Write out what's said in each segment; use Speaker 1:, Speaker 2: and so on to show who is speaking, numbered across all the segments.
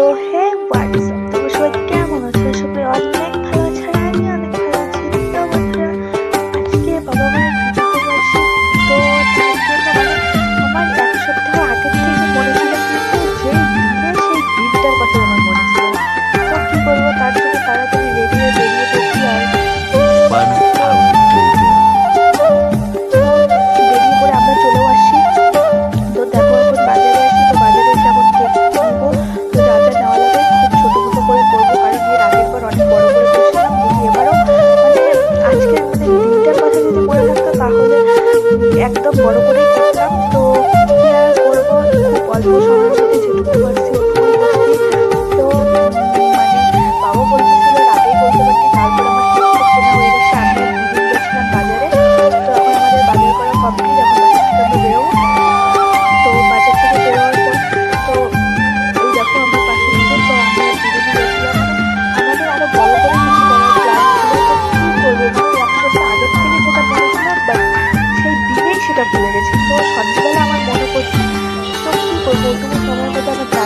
Speaker 1: forehead once.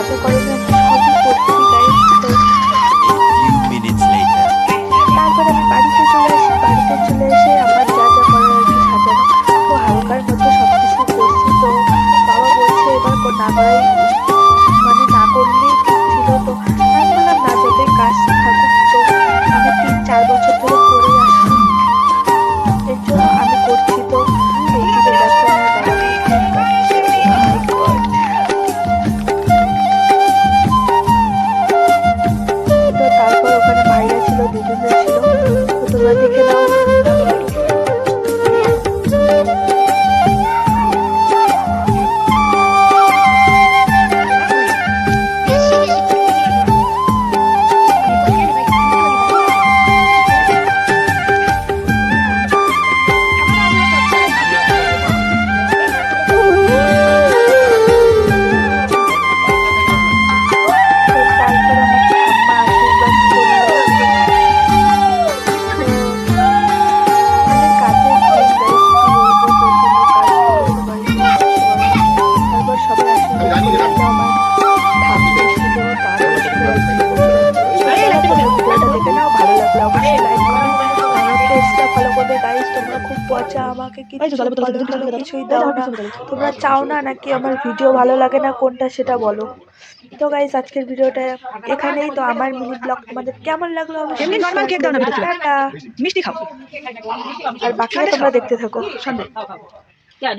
Speaker 1: আশা পচা আমাকে কিছুই দাও না। তোমরা চাও না নাকি আমার ভিডিও ভালো লাগে না কোনটা সেটা বলো। তো গাইজ আজকের ভিডিওটা এখানেই তো আমার মিনি ব্লগ তোমাদের কেমন লাগল
Speaker 2: এমনি নরমাল দাও না মিষ্টি খাও।
Speaker 1: আর বাকি তোমরা দেখতে থাকো।
Speaker 2: আমার
Speaker 3: Ya,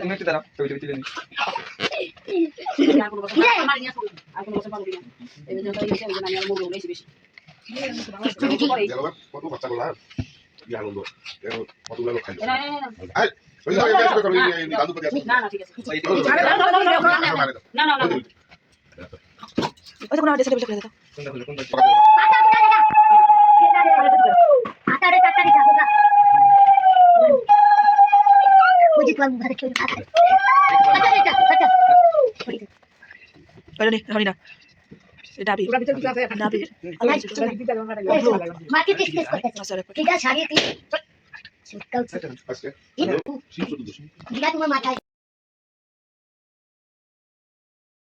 Speaker 3: তুমি একটু দাঁড়াও ছবি ছবি তুলে নি
Speaker 4: কত বাচ্চা গুলা আনন্দ কতগুলো লোক খাইলো
Speaker 5: না না ঠিক আছে
Speaker 2: ওই দেখুন আমার ড্রেসটা
Speaker 3: বেশি খুলে
Speaker 2: মাকে টেস্ট
Speaker 6: ঠিক আছে শাড়ি দিগা